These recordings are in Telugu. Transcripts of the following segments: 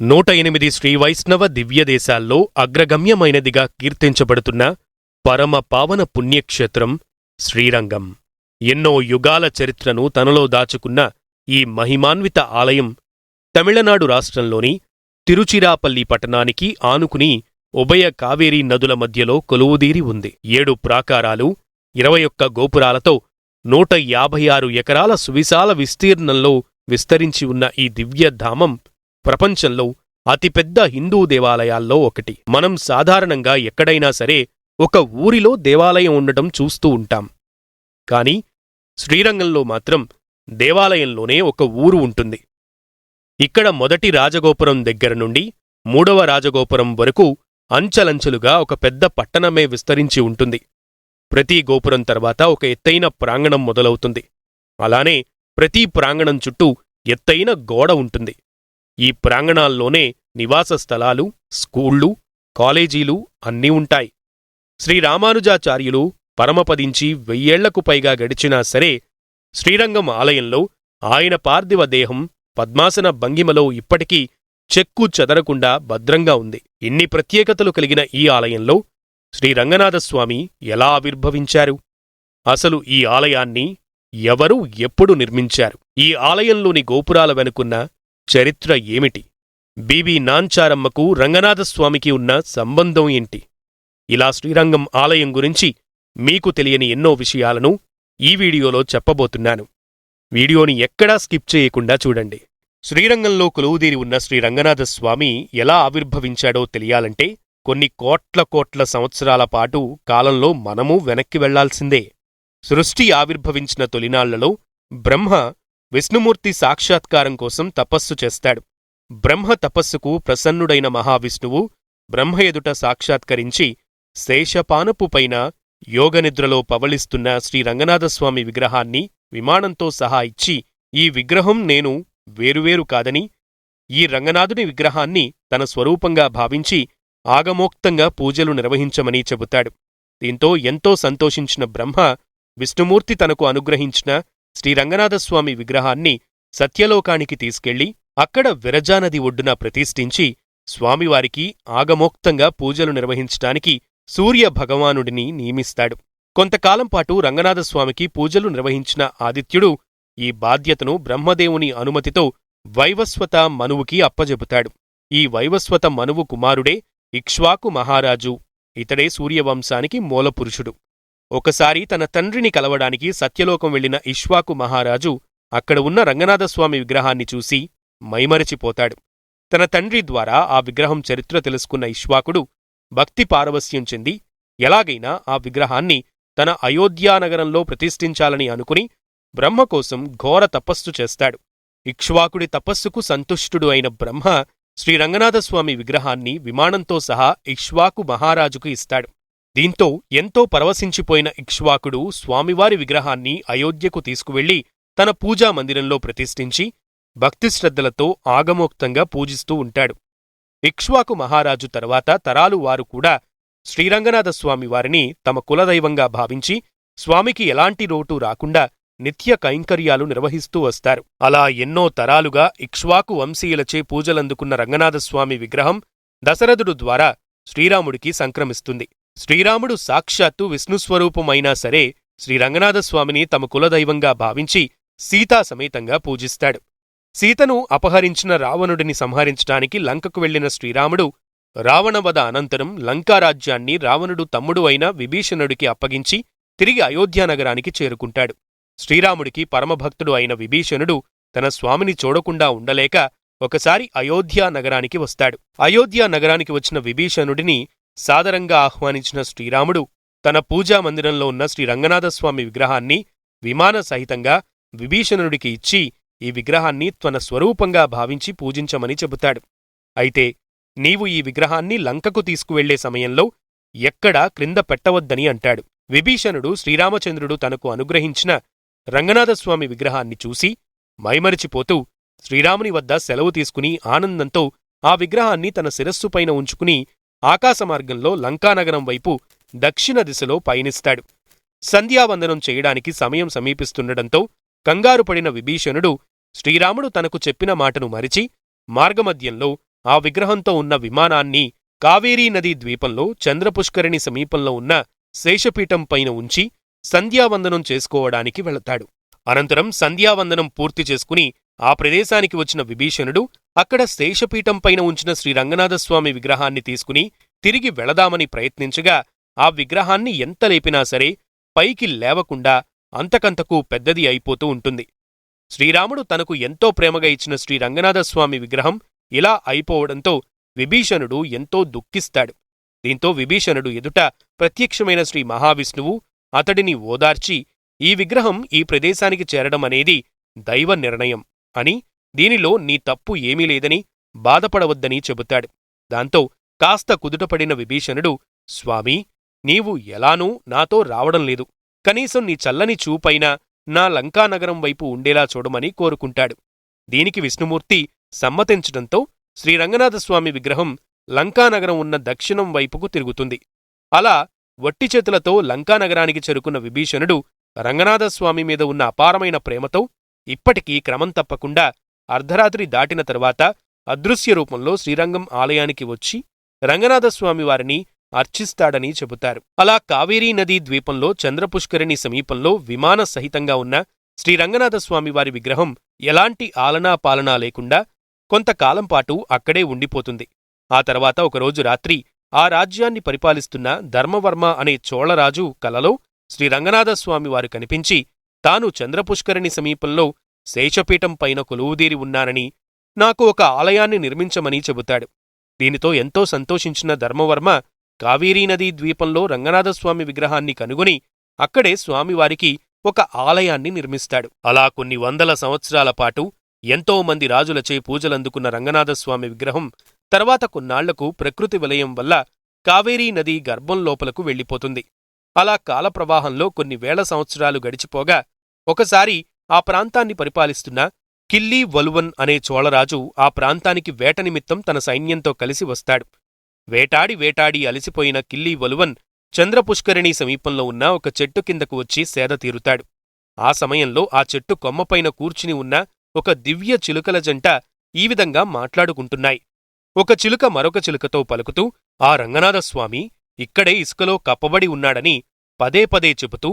నూట ఎనిమిది శ్రీవైష్ణవ దివ్యదేశాల్లో అగ్రగమ్యమైనదిగా కీర్తించబడుతున్న పరమ పావన పుణ్యక్షేత్రం శ్రీరంగం. ఎన్నో యుగాల చరిత్రను తనలో దాచుకున్న ఈ మహిమాన్విత ఆలయం తమిళనాడు రాష్ట్రంలోని తిరుచిరాపల్లి పట్టణానికి ఆనుకుని ఉభయ కావేరీ నదుల మధ్యలో కొలువుదీరి ఉంది. ఏడు ప్రాకారాలు ఇరవై ఒక్క గోపురాలతో నూట యాభై ఆరు ఎకరాల సువిశాల విస్తీర్ణంలో విస్తరించి ఉన్న ఈ దివ్యధామం ప్రపంచంలో అతిపెద్ద హిందూ దేవాలయాల్లో ఒకటి. మనం సాధారణంగా ఎక్కడైనా సరే ఒక ఊరిలో దేవాలయం ఉండటం చూస్తూ ఉంటాం. కాని శ్రీరంగంలో మాత్రం దేవాలయంలోనే ఒక ఊరు ఉంటుంది. ఇక్కడ మొదటి రాజగోపురం దగ్గర నుండి మూడవ రాజగోపురం వరకు అంచలంచెలుగా ఒక పెద్ద పట్టణమే విస్తరించి ఉంటుంది. ప్రతి గోపురం తర్వాత ఒక ఎత్తైన ప్రాంగణం మొదలవుతుంది. అలానే ప్రతి ప్రాంగణం చుట్టూ ఎత్తైన గోడ ఉంటుంది. ఈ ప్రాంగణాల్లోనే నివాస స్థలాలు స్కూళ్ళు కాలేజీలు అన్నీ ఉంటాయి. శ్రీరామానుజాచార్యులు పరమపదించి వెయ్యేళ్ళకు పైగా గడిచినా సరే శ్రీరంగం ఆలయంలో ఆయన పార్థివ దేహం పద్మాసన భంగిమలో ఇప్పటికీ చెక్కు చెదరకుండా భద్రంగా ఉంది. ఇన్ని ప్రత్యేకతలు కలిగిన ఈ ఆలయంలో శ్రీరంగనాథస్వామి ఎలా ఆవిర్భవించారు? అసలు ఈ ఆలయాన్ని ఎవరు ఎప్పుడు నిర్మించారు? ఈ ఆలయంలోని గోపురాల వెనుకున్న చరిత్ర ఏమిటి? బీబీ నాంచారమ్మకు రంగనాథస్వామికి ఉన్న సంబంధం ఏంటి? ఇలా శ్రీరంగం ఆలయం గురించి మీకు తెలియని ఎన్నో విషయాలను ఈ వీడియోలో చెప్పబోతున్నాను. వీడియోని ఎక్కడా స్కిప్ చేయకుండా చూడండి. శ్రీరంగంలో కొలువుదీరి ఉన్న శ్రీ రంగనాథస్వామి ఎలా ఆవిర్భవించాడో తెలియాలంటే కొన్ని కోట్ల కోట్ల సంవత్సరాల పాటు కాలంలో మనము వెనక్కి వెళ్ళాల్సిందే. సృష్టి ఆవిర్భవించిన తొలినాళ్ళలో బ్రహ్మ విష్ణుమూర్తి సాక్షాత్కారం కోసం తపస్సు చేస్తాడు. బ్రహ్మ తపస్సుకు ప్రసన్నుడైన మహావిష్ణువు బ్రహ్మ ఎదుట సాక్షాత్కరించి శేషపానపు పైన యోగనిద్రలో పవళిస్తున్న శ్రీరంగనాథస్వామి విగ్రహాన్ని విమానంతో సహా ఇచ్చి ఈ విగ్రహం నేను వేరువేరు కాదని ఈ రంగనాథుని విగ్రహాన్ని తన స్వరూపంగా భావించి ఆగమోక్తంగా పూజలు నిర్వహించమని చెబుతాడు. దీంతో ఎంతో సంతోషించిన బ్రహ్మ విష్ణుమూర్తి తనకు అనుగ్రహించిన శ్రీరంగనాథస్వామి విగ్రహాన్ని సత్యలోకానికి తీసుకెళ్ళి అక్కడ విరజానది ఒడ్డున ప్రతిష్ఠించి స్వామివారికి ఆగమోక్తంగా పూజలు నిర్వహించటానికి సూర్య భగవానుడిని నియమిస్తాడు కొంతకాలంపాటు రంగనాథస్వామికి పూజలు నిర్వహించిన ఆదిత్యుడు ఈ బాధ్యతను బ్రహ్మదేవుని అనుమతితో వైవస్వత మనువుకి అప్పజెబుతాడు. ఈ వైవస్వత మనువు కుమారుడే ఇక్ష్వాకు మహారాజు ఇతడే సూర్యవంశానికి మూలపురుషుడు. ఒకసారి తన తండ్రిని కలవడానికి సత్యలోకం వెళ్ళిన ఇష్వాకు మహారాజు అక్కడ ఉన్న రంగనాథస్వామి విగ్రహాన్ని చూసి మైమరచిపోతాడు. తన తండ్రి ద్వారా ఆ విగ్రహం చరిత్ర తెలుసుకున్న ఇష్వాకుడు భక్తి పారవస్యం చెంది ఎలాగైనా ఆ విగ్రహాన్ని తన అయోధ్యానగరంలో ప్రతిష్ఠించాలని అనుకుని బ్రహ్మ కోసం ఘోర తపస్సు చేస్తాడు. ఇక్ష్వాకుడి తపస్సుకు సంతుష్టుడు అయిన బ్రహ్మ శ్రీరంగనాథస్వామి విగ్రహాన్ని విమానంతో సహా ఇక్ష్వాకు మహారాజుకు ఇస్తాడు. దీంతో ఎంతో పరవశించిపోయిన ఇక్ష్వాకుడు స్వామివారి విగ్రహాన్ని అయోధ్యకు తీసుకువెళ్ళి తన పూజా మందిరంలో ప్రతిష్ఠించి భక్తిశ్రద్ధలతో ఆగమోక్తంగా పూజిస్తూ ఉంటాడు. ఇక్ష్వాకు మహారాజు తర్వాత తరాలు వారు కూడా శ్రీరంగనాథస్వామి వారిని తమ కులదైవంగా భావించి స్వామికి ఎలాంటి లోటు రాకుండా నిత్య కైంకర్యాలు నిర్వహిస్తూ వస్తారు. అలా ఎన్నో తరాలుగా ఇక్ష్వాకు వంశీయులచే పూజలందుకున్న రంగనాథస్వామి విగ్రహం దశరథుడు ద్వారా శ్రీరాముడికి సంక్రమిస్తుంది. శ్రీరాముడు సాక్షాత్తు విష్ణుస్వరూపమైనా సరే శ్రీరంగనాథస్వామిని తమ కులదైవంగా భావించి సీతా సమేతంగా పూజిస్తాడు. సీతను అపహరించిన రావణుడిని సంహరించటానికి లంకకు వెళ్ళిన శ్రీరాముడు రావణవధ అనంతరం లంకారాజ్యాన్ని రావణుడు తమ్ముడు అయిన విభీషణుడికి అప్పగించి తిరిగి అయోధ్యానగరానికి చేరుకుంటాడు. శ్రీరాముడికి పరమభక్తుడు అయిన విభీషణుడు తన స్వామిని చూడకుండా ఉండలేక ఒకసారి అయోధ్యా నగరానికి వస్తాడు. అయోధ్యా నగరానికి వచ్చిన విభీషణుడిని సాదరంగా ఆహ్వానించిన శ్రీరాముడు తన పూజా మందిరంలో ఉన్న శ్రీ రంగనాథస్వామి విగ్రహాన్ని విమాన సహితంగా విభీషణుడికి ఇచ్చి ఈ విగ్రహాన్ని తన స్వరూపంగా భావించి పూజించమని చెబుతాడు. అయితే నీవు ఈ విగ్రహాన్ని లంకకు తీసుకువెళ్ళే సమయంలో ఎక్కడా క్రింద పెట్టవద్దని అంటాడు. విభీషణుడు శ్రీరామచంద్రుడు తనకు అనుగ్రహించిన రంగనాథస్వామి విగ్రహాన్ని చూసి మైమరిచిపోతూ శ్రీరాముని వద్ద సెలవు తీసుకుని ఆనందంతో ఆ విగ్రహాన్ని తన శిరస్సుపైన ఉంచుకుని ఆకాశమార్గంలో లంకానగరం వైపు దక్షిణ దిశలో పయనిస్తాడు. సంధ్యావందనం చేయడానికి సమయం సమీపిస్తుండటంతో కంగారుపడిన విభీషణుడు శ్రీరాముడు తనకు చెప్పిన మాటను మరిచి మార్గమధ్యంలో ఆ విగ్రహంతో ఉన్న విమానాన్ని కావేరీ నదీ ద్వీపంలో చంద్రపుష్కరిణి సమీపంలో ఉన్న శేషపీఠం పైన ఉంచి సంధ్యావందనం చేసుకోవడానికి వెళతాడు. అనంతరం సంధ్యావందనం పూర్తి చేసుకుని ఆ ప్రదేశానికి వచ్చిన విభీషణుడు అక్కడ శేషపీఠంపైన ఉంచిన శ్రీరంగనాథస్వామి విగ్రహాన్ని తీసుకుని తిరిగి వెళదామని ప్రయత్నించగా ఆ విగ్రహాన్ని ఎంత లేపినా సరే పైకి లేవకుండా అంతకంతకు పెద్దది అయిపోతూ ఉంటుంది. శ్రీరాముడు తనకు ఎంతో ప్రేమగా ఇచ్చిన శ్రీరంగనాథస్వామి విగ్రహం ఇలా అయిపోవడంతో విభీషణుడు ఎంతో దుఃఖిస్తాడు. దీంతో విభీషణుడు ఎదుట ప్రత్యక్షమైన శ్రీ మహావిష్ణువు అతడిని ఓదార్చి ఈ విగ్రహం ఈ ప్రదేశానికి చేరడం అనేది దైవ నిర్ణయం. అని దీనిలో నీ తప్పు ఏమీ లేదని బాధపడవద్దని చెబుతాడు. దాంతో కాస్త కుదుటపడిన విభీషణుడు స్వామీ నీవు ఎలానూ నాతో రావడం లేదు. కనీసం నీ చల్లని చూపైనా నా లంకానగరం వైపు ఉండేలా చూడమని కోరుకుంటాడు. దీనికి విష్ణుమూర్తి సమ్మతించడంతో శ్రీరంగనాథస్వామి విగ్రహం లంకానగరం ఉన్న దక్షిణం వైపుకు తిరుగుతుంది. అలా వట్టి చేతులతో లంకానగరానికి చేరుకున్న విభీషణుడు రంగనాథస్వామి మీద ఉన్న అపారమైన ప్రేమతో ఇప్పటికీ క్రమం తప్పకుండా అర్ధరాత్రి దాటిన తరువాత అదృశ్య రూపంలో శ్రీరంగం ఆలయానికి వచ్చి రంగనాథస్వామి వారిని అర్చిస్తాడని చెబుతారు. అలా కావేరీ నదీ ద్వీపంలో చంద్రపుష్కరిణి సమీపంలో విమాన సహితంగా ఉన్న శ్రీరంగనాథస్వామి వారి విగ్రహం ఎలాంటి ఆలనా పాలనా లేకుండా కొంతకాలం పాటు అక్కడే ఉండిపోతుంది. ఆ తర్వాత ఒకరోజు రాత్రి ఆ రాజ్యాన్ని పరిపాలిస్తున్న ధర్మవర్మ అనే చోళరాజు కలలో శ్రీరంగనాథస్వామి వారు కనిపించి తాను చంద్రపుష్కరిణి సమీపంలో శేషపీఠం పైన కొలువుదీరి ఉన్నానని నాకు ఒక ఆలయాన్ని నిర్మించమని చెబుతాడు. దీనితో ఎంతో సంతోషించిన ధర్మవర్మ కావేరీనదీ ద్వీపంలో రంగనాథస్వామి విగ్రహాన్ని కనుగొని అక్కడే స్వామివారికి ఒక ఆలయాన్ని నిర్మిస్తాడు. అలా కొన్ని వందల సంవత్సరాల పాటు ఎంతో మంది రాజులచే పూజలందుకున్న రంగనాథస్వామి విగ్రహం తర్వాత కొన్నాళ్ళకు ప్రకృతి విలయం వల్ల కావేరీ నది గర్భం లోపలకు వెళ్ళిపోతుంది. అలా కాలప్రవాహంలో కొన్ని వేల సంవత్సరాలు గడిచిపోగా ఒకసారి ఆ ప్రాంతాన్ని పరిపాలిస్తున్న కిల్లీ వలువన్ అనే చోళరాజు ఆ ప్రాంతానికి వేట నిమిత్తం తన సైన్యంతో కలిసి వస్తాడు. వేటాడి వేటాడి అలసిపోయిన కిల్లీ వలువన్ చంద్రపుష్కరిణి సమీపంలో ఉన్న ఒక చెట్టు కిందకు వచ్చి సేద తీరుతాడు. ఆ సమయంలో ఆ చెట్టు కొమ్మపైన కూర్చుని ఉన్న ఒక దివ్య చిలుకల జంట ఈ విధంగా మాట్లాడుకుంటున్నాయి. ఒక చిలుక మరొక చిలుకతో పలుకుతూ ఆ రంగనాథస్వామి ఇక్కడే ఇసుకలో కప్పబడి ఉన్నాడని పదే పదే చెబుతూ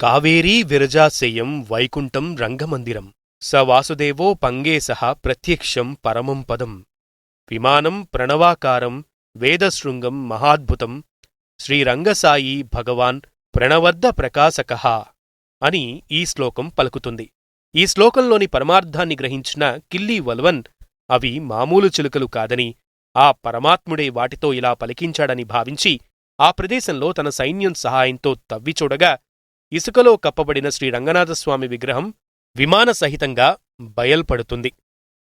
కావేరీ విరజాశయం వైకుంఠం రంగమందిరం. స వాసుదేవో పంగేశః ప్రత్యక్షం పరమం పదం. విమానం ప్రణవాకారం వేదశృంగం మహాద్భుతం. శ్రీరంగసాయి భగవాన్ ప్రణవర్ధ ప్రకాశక అని ఈ శ్లోకం పలుకుతుంది. ఈ శ్లోకంలోని పరమార్థాన్ని గ్రహించిన కిల్లీ వల్వన్ అవి మామూలు చిలుకలు కాదని ఆ పరమాత్ముడే వాటితో ఇలా పలికించాడని భావించి ఆ ప్రదేశంలో తన సైన్యం సహాయంతో తవ్విచూడగా ఇసుకలో కప్పబడిన శ్రీ రంగనాథస్వామి విగ్రహం విమాన సహితంగా బయల్పడుతుంది.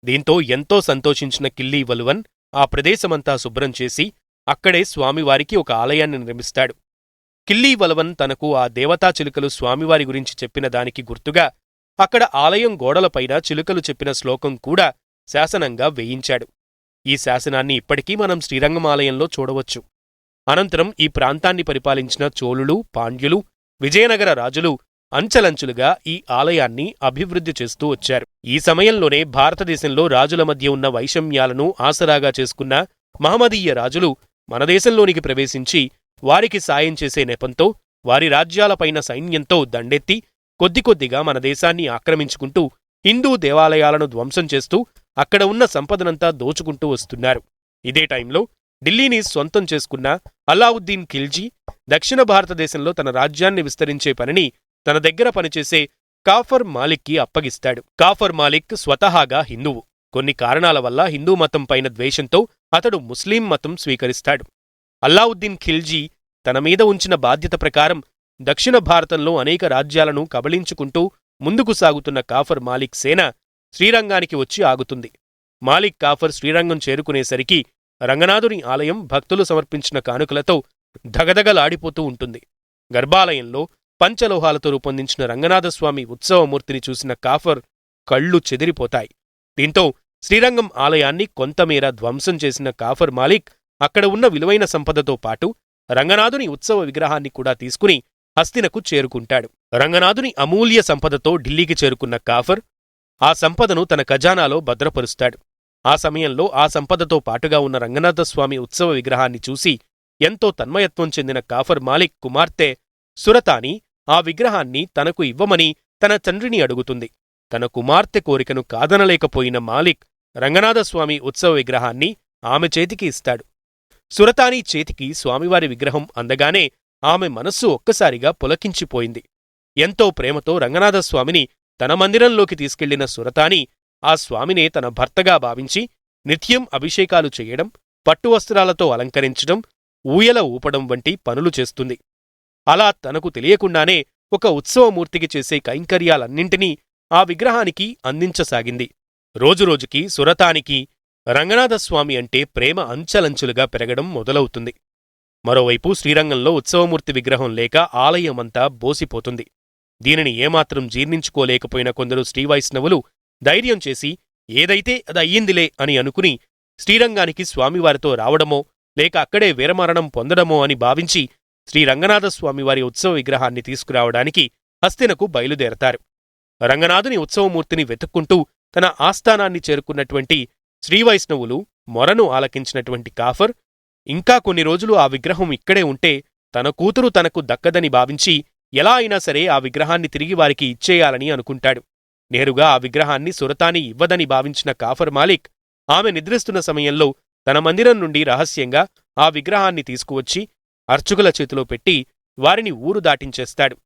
దీంతో ఎంతో సంతోషించిన కిల్లీ వలువన్ ఆ ప్రదేశమంతా శుభ్రం చేసి అక్కడే స్వామివారికి ఒక ఆలయాన్ని నిర్మిస్తాడు. కిల్లీ వలవన్ తనకు ఆ దేవతా చిలుకలు స్వామివారి గురించి చెప్పిన దానికి గుర్తుగా అక్కడ ఆలయం గోడలపైన చిలుకలు చెప్పిన శ్లోకం కూడా శాసనంగా వేయించాడు. ఈ శాసనాన్ని ఇప్పటికీ మనం శ్రీరంగమాలయంలో చూడవచ్చు. అనంతరం ఈ ప్రాంతాన్ని పరిపాలించిన చోళులు పాండ్యులు విజయనగర రాజులు అంచెలంచులుగా ఈ ఆలయాన్ని అభివృద్ధి చేస్తూ వచ్చారు. ఈ సమయంలోనే భారతదేశంలో రాజుల మధ్య ఉన్న వైషమ్యాలను ఆసరాగా చేసుకున్న మహమదీయ రాజులు మన దేశంలోనికి ప్రవేశించి వారికి సాయం చేసే నెపంతో వారి రాజ్యాలపైన సైన్యంతో దండెత్తి కొద్ది కొద్దిగా మన దేశాన్ని ఆక్రమించుకుంటూ హిందూ దేవాలయాలను ధ్వంసం చేస్తూ అక్కడ ఉన్న సంపదనంతా దోచుకుంటూ వస్తున్నారు. ఇదే టైంలో ఢిల్లీని సొంతం చేసుకున్న అలావుద్దీన్ ఖిల్జీ దక్షిణ భారతదేశంలో తన రాజ్యాన్ని విస్తరించే పనిని తన దగ్గర పనిచేసే కాఫర్ మాలిక్కి అప్పగిస్తాడు. కాఫర్ మాలిక్ స్వతహాగా హిందువు. కొన్ని కారణాల వల్ల హిందూ మతం పైన ద్వేషంతో అతడు ముస్లిం మతం స్వీకరిస్తాడు. అల్లావుద్దీన్ ఖిల్జీ తన మీద ఉంచిన బాధ్యత ప్రకారం దక్షిణ భారతంలో అనేక రాజ్యాలను కబళించుకుంటూ ముందుకు సాగుతున్న కాఫర్ మాలిక్ సేన శ్రీరంగానికి వచ్చి ఆగుతుంది. మాలిక్ కాఫర్ శ్రీరంగం చేరుకునేసరికి రంగనాథుని ఆలయం భక్తులు సమర్పించిన కానుకలతో ధగధగలాడిపోతూ ఉంటుంది. గర్భాలయంలో పంచలోహాలతో రూపొందించిన రంగనాథస్వామి ఉత్సవమూర్తిని చూసిన కాఫర్ కళ్ళు చెదిరిపోతాయి. దీంతో శ్రీరంగం ఆలయాన్ని కొంతమేర ధ్వంసం చేసిన కాఫర్ మాలిక్ అక్కడ ఉన్న విలువైన సంపదతో పాటు రంగనాథుని ఉత్సవ విగ్రహాన్ని కూడా తీసుకుని హస్తినకు చేరుకుంటాడు. రంగనాథుని అమూల్య సంపదతో ఢిల్లీకి చేరుకున్న కాఫర్ ఆ సంపదను తన ఖజానాలో భద్రపరుస్తాడు. ఆ సమయంలో ఆ సంపదతో పాటుగా ఉన్న రంగనాథస్వామి ఉత్సవ విగ్రహాన్ని చూసి ఎంతో తన్మయత్వం చెందిన కాఫర్ మాలిక్ కుమార్తె సురతాని ఆ విగ్రహాన్ని తనకు ఇవ్వమని తన తండ్రిని అడుగుతుంది. తన కుమార్తె కోరికను కాదనలేకపోయిన మాలిక్ రంగనాథస్వామి ఉత్సవ విగ్రహాన్ని ఆమె చేతికి ఇస్తాడు. సురతాని చేతికి స్వామివారి విగ్రహం అందగానే ఆమె మనస్సు ఒక్కసారిగా పులకించిపోయింది. ఎంతో ప్రేమతో రంగనాథస్వామిని తన మందిరంలోకి తీసుకెళ్ళిన సురతాని ఆ స్వామినే తన భర్తగా భావించి నిత్యం అభిషేకాలు చేయడం పట్టువస్త్రాలతో అలంకరించడం ఊయల ఊపడం వంటి పనులు చేస్తుంది. అలా తనకు తెలియకుండానే ఒక ఉత్సవమూర్తికి చేసే కైంకర్యాలన్నింటినీ ఆ విగ్రహానికి అందించసాగింది. రోజురోజుకి సురతానికి రంగనాథస్వామి అంటే ప్రేమ అంచలంచులుగా పెరగడం మొదలవుతుంది. మరోవైపు శ్రీరంగంలో ఉత్సవమూర్తి విగ్రహం లేక ఆలయమంతా బోసిపోతుంది. దీనిని ఏమాత్రం జీర్ణించుకోలేకపోయిన కొందరు శ్రీవైష్ణవులు ధైర్యం చేసి ఏదైతే అదయ్యిందిలే అని అనుకుని శ్రీరంగానికి స్వామివారితో రావడమో లేక అక్కడే వీరమరణం పొందడమో అని భావించి శ్రీరంగనాథస్వామివారి ఉత్సవ విగ్రహాన్ని తీసుకురావడానికి హస్తినకు బయలుదేరతారు. రంగనాథుని ఉత్సవమూర్తిని వెతుక్కుంటూ తన ఆస్థానాన్ని చేరుకున్నటువంటి శ్రీవైష్ణవులు మొరను ఆలకించినటువంటి కాఫర్ ఇంకా కొన్ని రోజులు ఆ విగ్రహం ఇక్కడే ఉంటే తన కూతురు తనకు దక్కదని భావించి ఎలా అయినా సరే ఆ విగ్రహాన్ని తిరిగి వారికి ఇచ్చేయాలని అనుకుంటాడు. నేరుగా ఆ విగ్రహాన్ని సురతాని ఇవ్వదని భావించిన కాఫర్ మాలిక్ ఆమె నిద్రిస్తున్న సమయంలో తన మందిరం నుండి రహస్యంగా ఆ విగ్రహాన్ని తీసుకువచ్చి అర్చకుల చేతిలో పెట్టి వారిని ఊరు దాటించేస్తాడు.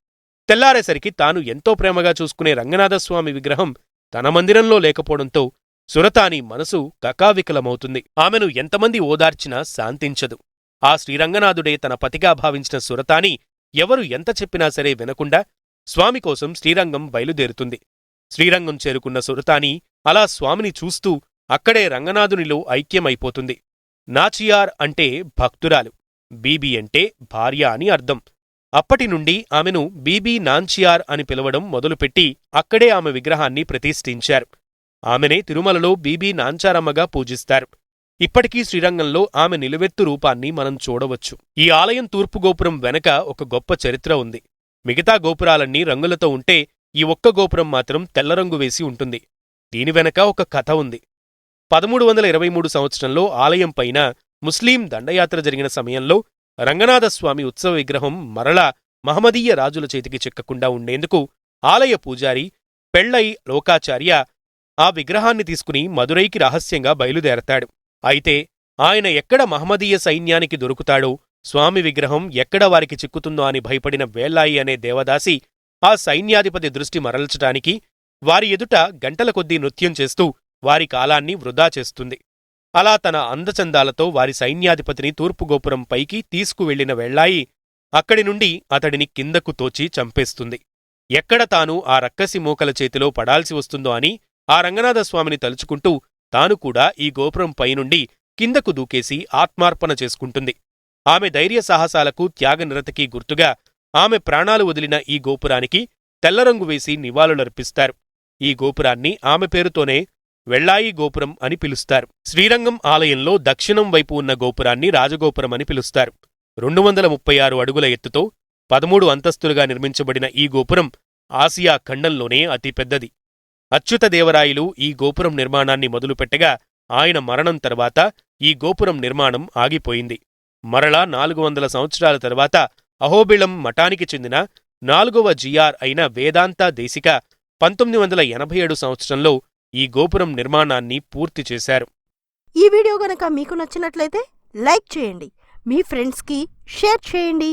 తెల్లారేసరికి తాను ఎంతో ప్రేమగా చూసుకునే రంగనాథస్వామి విగ్రహం తన మందిరంలో లేకపోవడంతో సురతాని మనసు కకావికలమవుతుంది. ఆమెను ఎంతమంది ఓదార్చినా శాంతించదు. ఆ శ్రీరంగనాథుడే తన పతిగా భావించిన సురతాని ఎవరు ఎంత చెప్పినా సరే వినకుండా స్వామి కోసం శ్రీరంగం బయలుదేరుతుంది. శ్రీరంగం చేరుకున్న సురతాని అలా స్వామిని చూస్తూ అక్కడే రంగనాథునిలో ఐక్యమైపోతుంది. నాచియార్ అంటే భక్తురాలు బీబీ అంటే భార్య అని అర్థం. అప్పటి నుండి ఆమెను బీబీ నాంచియార్ అని పిలవడం మొదలుపెట్టి అక్కడే ఆమె విగ్రహాన్ని ప్రతిష్ఠించారు. ఆమెనే తిరుమలలో బీబీ నాంచారమ్మగా పూజిస్తారు. ఇప్పటికీ శ్రీరంగంలో ఆమె నిలువెత్తు రూపాన్ని మనం చూడవచ్చు. ఈ ఆలయం తూర్పు గోపురం వెనక ఒక గొప్ప చరిత్ర ఉంది. మిగతా గోపురాలన్నీ రంగులతో ఉంటే ఈ ఒక్క గోపురం మాత్రం తెల్లరంగు వేసి ఉంటుంది. దీని వెనక ఒక కథ ఉంది. పదమూడు వందల ఇరవై మూడు సంవత్సరంలో ఆలయం పైన ముస్లిం దండయాత్ర జరిగిన సమయంలో రంగనాథస్వామి ఉత్సవ విగ్రహం మరలా మహమదీయ రాజుల చేతికి చిక్కకుండా ఉండేందుకు ఆలయ పూజారి పెళ్ళై లోకాచార్య ఆ విగ్రహాన్ని తీసుకుని మదురైకి రహస్యంగా బయలుదేరతాడు. అయితే ఆయన ఎక్కడ మహమదీయ సైన్యానికి దొరుకుతాడో స్వామి విగ్రహం ఎక్కడ వారికి చిక్కుతుందో అని భయపడిన వేల్లాయి అనే దేవదాసి ఆ సైన్యాధిపతి దృష్టి మరల్చటానికి వారి ఎదుట గంటల కొద్దీ నృత్యం చేస్తూ వారి కాలాన్ని వృధా చేస్తుంది. అలా తన అందచందాలతో వారి సైన్యాధిపతిని తూర్పు గోపురం పైకి తీసుకువెళ్ళిన వెళ్ళాయి అక్కడి నుండి అతడిని కిందకు తోచి చంపేస్తుంది. ఎక్కడ తాను ఆ రక్కసి మూకల చేతిలో పడాల్సి వస్తుందో అని ఆ రంగనాథస్వామిని తలుచుకుంటూ తాను కూడా ఈ గోపురం పైనుండి కిందకు దూకేసి ఆత్మార్పణ చేసుకుంటుంది. ఆమె ధైర్య సాహసాలకు త్యాగనిరతకి గుర్తుగా ఆమె ప్రాణాలు వదిలిన ఈ గోపురానికి తెల్లరంగు వేసి నివాళులర్పిస్తారు. ఈ గోపురాన్ని ఆమె పేరుతోనే వెళ్ళాయి గోపురం అని పిలుస్తారు. శ్రీరంగం ఆలయంలో దక్షిణం వైపు ఉన్న గోపురాన్ని రాజగోపురం అని పిలుస్తారు. రెండు వందల ముప్పై ఆరు అడుగుల ఎత్తుతో పదమూడు అంతస్తులుగా నిర్మించబడిన ఈ గోపురం ఆసియా ఖండంలోనే అతిపెద్దది అచ్యుతదేవరాయలు ఈ గోపురం నిర్మాణాన్ని మొదలుపెట్టగా ఆయన మరణం తర్వాత ఈ గోపురం నిర్మాణం ఆగిపోయింది. మరలా నాలుగు వందల సంవత్సరాల తర్వాత అహోబిళం మఠానికి చెందిన నాలుగవ జిఆర్ అయిన వేదాంత దేశిక పంతొమ్మిది వందల ఎనభై ఏడు సంవత్సరంలో ఈ గోపురం నిర్మాణాన్ని పూర్తి చేశారు. ఈ వీడియో గనక మీకు నచ్చినట్లయితే లైక్ చేయండి మీ ఫ్రెండ్స్కి షేర్ చేయండి.